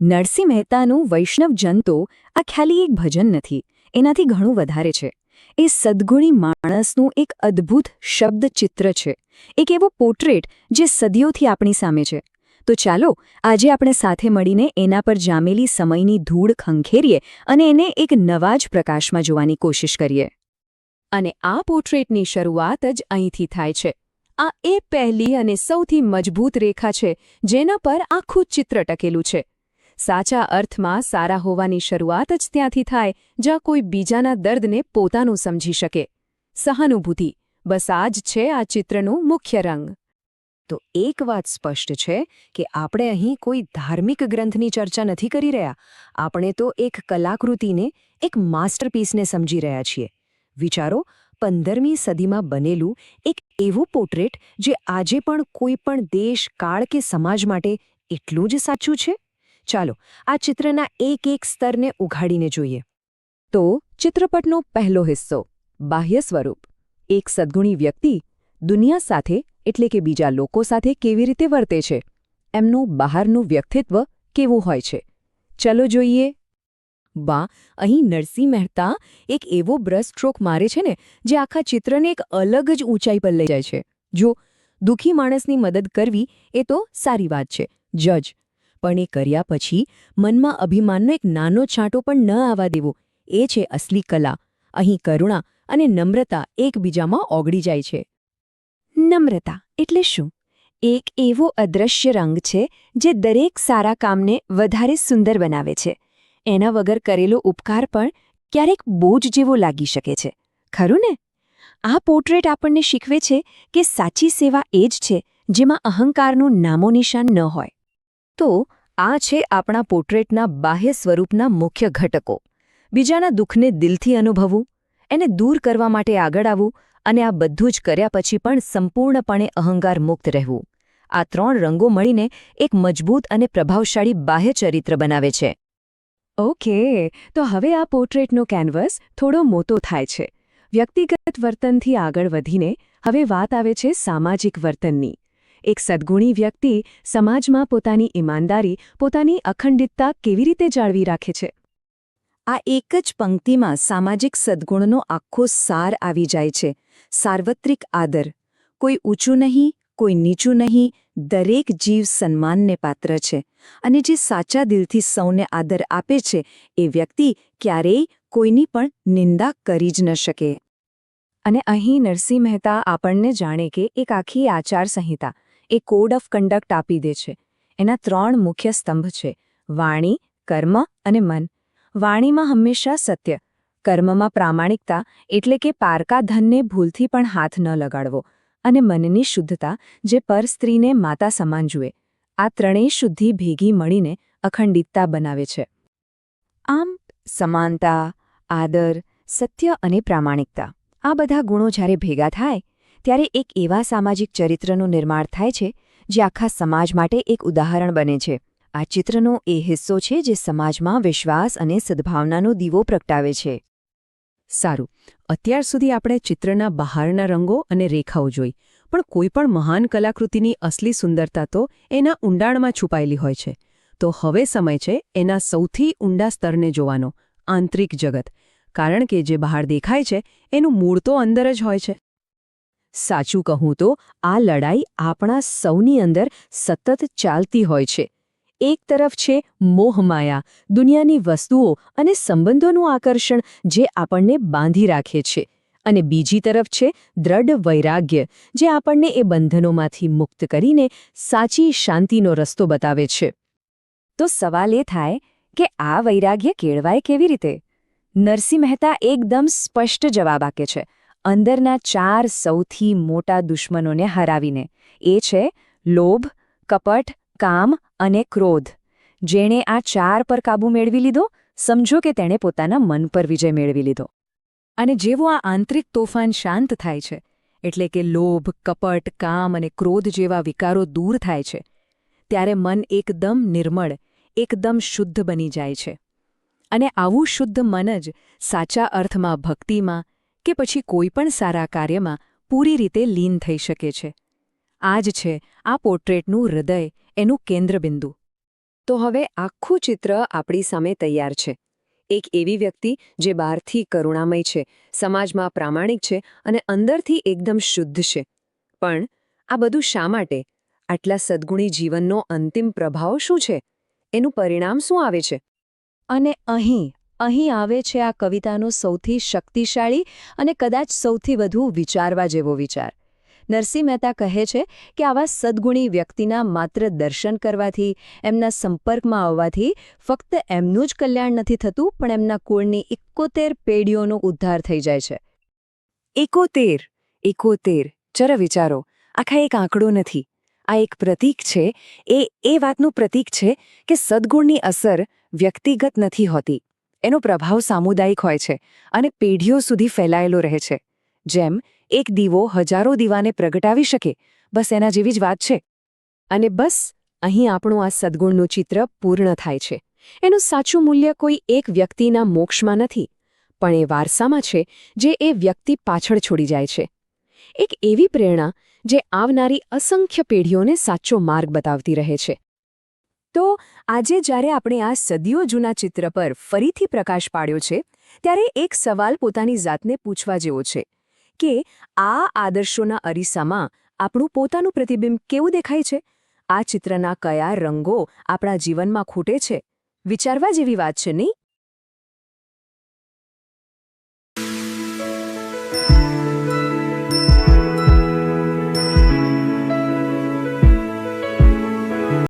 નરસિંહ મહેતાનું વૈષ્ણવ તો આ ખાલી એક ભજન નથી, એનાથી ઘણું વધારે છે. એ સદ્ગુણી માણસનું એક અદ્ભુત શબ્દચિત્ર છે. એક એવો પોર્ટ્રેટ જે સદીઓથી આપણી સામે છે. તો ચાલો, આજે આપણે સાથે મળીને એના પર જામેલી સમયની ધૂળ ખંખેરીએ અને એને એક નવા જ પ્રકાશમાં જોવાની કોશિશ કરીએ. અને આ પોર્ટ્રેટની શરૂઆત જ અહીંથી થાય છે. આ એ પહેલી અને સૌથી મજબૂત રેખા છે, જેના પર આખું ચિત્ર ટકેલું છે. સાચા અર્થમાં સારા હોવાની શરૂઆત જ ત્યાંથી થાય, જ્યાં કોઈ બીજાના દર્દને પોતાનું સમજી શકે. સહાનુભૂતિ. બસ આ જ છે આ ચિત્રનું મુખ્ય રંગ. તો એક વાત સ્પષ્ટ છે કે આપણે અહીં કોઈ ધાર્મિક ગ્રંથની ચર્ચા નથી કરી રહ્યા. આપણે તો એક કલાકૃતિને, એક માસ્ટરપીસને સમજી રહ્યા છીએ. વિચારો, પંદરમી સદીમાં બનેલું એક એવું પોર્ટ્રેટ જે આજે પણ કોઈ પણ દેશ, કાળ કે સમાજ માટે એટલું જ સાચું છે? ચાલો, આ ચિત્રના એક એક સ્તરને ઉઘાડીને જોઈએ. તો, ચિત્રપટનો પહેલો હિસ્સો, બાહ્ય સ્વરૂપ. એક સદ્ગુણી વ્યક્તિ, દુનિયા સાથે, એટલે કે બીજા લોકો સાથે કેવી રીતે વર્તે છે? એમનું બહારનું વ્યક્તિત્વ કેવું હોય છે? ચલો જોઈએ. બા અહીં નરસિંહ મહેતા એક એવો બ્રશ સ્ટ્રોક મારે છે ને, જે આખા ચિત્રને એક અલગ જ ઊંચાઈ પર લઈ જાય છે. જો, દુઃખી માણસની મદદ કરવી એ તો સારી વાત છે. જજ પણ એ કર્યા પછી મનમાં અભિમાનનો એક નાનો છાંટો પણ ન આવવા દેવો. એ છે અસલી કલા. અહીં કરુણા અને નમ્રતા એકબીજામાં ઓગળી જાય છે. નમ્રતા એટલે શું? એક એવો અદૃશ્ય રંગ છે જે દરેક સારા કામને વધારે સુંદર બનાવે છે. એના વગર કરેલો ઉપકાર પણ ક્યારેક બોજ જેવો લાગી શકે છે. ખરું ને? આ પોર્ટ્રેટ આપણને શીખવે છે કે સાચી સેવા એ જ છે જેમાં અહંકારનું નામો નિશાન ન હોય. તો આ છે આપણા પોર્ટ્રેટના બાહ્ય સ્વરૂપના મુખ્ય ઘટકો. બીજાના દુઃખને દિલથી અનુભવવું, એને દૂર કરવા માટે આગળ આવવું અને આ બધું જ કર્યા પછી પણ સંપૂર્ણપણે અહંકાર મુક્ત રહેવું. આ ત્રણ રંગો મળીને એક મજબૂત અને પ્રભાવશાળી બાહ્ય ચરિત્ર બનાવે છે. ઓકે, તો હવે આ પોર્ટ્રેટનો કેનવસ થોડો મોટો થાય છે. વ્યક્તિગત વર્તનથી આગળ વધીને હવે વાત આવે છે સામાજિક વર્તનની. એક સદ્ગુણી વ્યક્તિ સમાજમાં પોતાની ઈમાનદારી, પોતાની અખંડિતતા કેવી રીતે જાળવી રાખે છે? આ એક જ પંક્તિમાં સામાજિક સદ્ગુણનો આખો સાર આવી જાય છે. સાર્વત્રિક આદર. કોઈ ઊંચું નહીં, કોઈ નીચું નહીં, દરેક જીવ સન્માનને પાત્ર છે અને જે સાચા દિલથી સૌને આદર આપે છે એ વ્યક્તિ ક્યારેય કોઈની પણ નિંદા કરી જ ન શકે. અને અહીં નરસિંહ મહેતા આપણને જાણે કે એક આખી આચાર સંહિતા એ કોડ ઓફ કન્ડક્ટ આપી દે છે. એના ત્રણ મુખ્ય સ્તંભ છે. વાણી, કર્મ અને મન. વાણીમાં હંમેશા સત્ય. કર્મમાં પ્રામાણિકતા એટલે કે પારકા ધનને ભૂલથી પણ હાથ ન લગાડવો અને મનની શુદ્ધતા જે પર સ્ત્રીને માતા સમાન જુએ. આ ત્રણેય શુદ્ધિ ભેગી મળીને અખંડિતતા બનાવે છે. આમ, સમાનતા, આદર, સત્ય અને પ્રામાણિકતા આ બધા ગુણો જ્યારે ભેગા થાય ત્યારે એક એવા સામાજિક ચરિત્રનું નિર્માણ થાય છે, જે આખા સમાજ માટે એક ઉદાહરણ બને છે. આ ચિત્રનો એ હિસ્સો છે જે સમાજમાં વિશ્વાસ અને સદ્ભાવનાનો દીવો પ્રગટાવે છે. સારું, અત્યાર સુધી આપણે ચિત્રના બહારના રંગો અને રેખાઓ જોઈ, પણ કોઈપણ મહાન કલાકૃતિની અસલી સુંદરતા તો એના ઊંડાણમાં છુપાયેલી હોય છે. તો હવે સમય છે એના સૌથી ઊંડા સ્તરને જોવાનો, આંતરિક જગત, કારણ કે જે બહાર દેખાય છે એનું મૂળ તો અંદર જ હોય છે. સાચું કહું તો, આ લડાઈ આપણા સૌની અંદર સતત ચાલતી હોય છે. એક તરફ છે મોહમાયા દુનિયાની વસ્તુઓ અને સંબંધોનું આકર્ષણ જે આપણને બાંધી રાખે છે. અને બીજી તરફ છે દ્રઢ વૈરાગ્ય, જે આપણને એ બંધનોમાંથી મુક્ત કરીને સાચી શાંતિનો રસ્તો બતાવે છે. તો સવાલ એ થાય કે આ વૈરાગ્ય કેળવાય કેવી રીતે? નરસિંહ મહેતા એકદમ સ્પષ્ટ જવાબ આપે છે. અંદરના ચાર સૌથી મોટા દુશ્મનોને હરાવીને. એ છે લોભ, કપટ, કામ અને ક્રોધ. જેણે આ ચાર પર કાબૂ મેળવી લીધો, સમજો કે તેણે પોતાના મન પર વિજય મેળવી લીધો. અને જેવો આ આંતરિક તોફાન શાંત થાય છે, એટલે કે લોભ, કપટ, કામ અને ક્રોધ જેવા વિકારો દૂર થાય છે, ત્યારે મન એકદમ નિર્મળ, એકદમ શુદ્ધ બની જાય છે. અને આવું શુદ્ધ મન જ સાચા અર્થમાં ભક્તિમાં કે પછી કોઈપણ સારા કાર્યમાં પૂરી રીતે લીન થઈ શકે છે. આ જ છે આ પોર્ટ્રેટનું હૃદય, એનું કેન્દ્રબિંદુ. તો હવે આખું ચિત્ર આપણી સામે તૈયાર છે. એક એવી વ્યક્તિ જે બહારથી કરુણામય છે, સમાજમાં પ્રામાણિક છે અને અંદરથી એકદમ શુદ્ધ છે. પણ આ બધું શા માટે? આટલા સદ્ગુણી જીવનનો અંતિમ પ્રભાવ શું છે? એનું પરિણામ શું આવે છે? અને અહીં અહીં આવે છે આ કવિતાનો સૌથી શક્તિશાળી અને કદાચ સૌથી વધુ વિચારવા જેવો વિચાર. નરસિંહ મહેતા કહે છે કે આવા સદ્ગુણી વ્યક્તિના માત્ર દર્શન કરવાથી, એમના સંપર્કમાં આવવાથી ફક્ત એમનું જ કલ્યાણ નથી થતું, પણ એમના કુળની એકોતેર પેઢીઓનો ઉદ્ધાર થઈ જાય છે. એકોતેર એકોતેર ચર વિચારો, આખા એક આંકડો નથી. આ એક પ્રતીક છે, એ એ વાતનું પ્રતીક છે કે સદ્ગુણની અસર વ્યક્તિગત નથી હોતી. એનો પ્રભાવ સામુદાયિક હોય છે અને પેઢીઓ સુધી ફેલાયેલો રહે છે. જેમ, એક દીવો હજારો દીવાને પ્રગટાવી શકે, બસ એના જેવી જ વાત છે. અને બસ, અહીં આપણું આ સદ્ગુણનું ચિત્ર પૂર્ણ થાય છે. એનું સાચું મૂલ્ય કોઈ એક વ્યક્તિના મોક્ષમાં નથી, પણ એ વારસામાં છે, જે એ વ્યક્તિ પાછળ છોડી જાય છે. એક એવી પ્રેરણા, જે આવનારી અસંખ્ય પેઢીઓને સાચો માર્ગ બતાવતી રહે છે. તો આજે જ્યારે આપણે આ સદીઓ જૂના ચિત્ર પર ફરીથી પ્રકાશ પાડ્યો છે, ત્યારે એક સવાલ પોતાની જાતને પૂછવા જેવો છે કે આ આદર્શોના અરીસામાં આપણું પોતાનું પ્રતિબિંબ કેવું દેખાય છે? આ ચિત્રના કયા રંગો આપણા જીવનમાં ખૂટે છે? વિચારવા જેવી વાત છે, નહીં?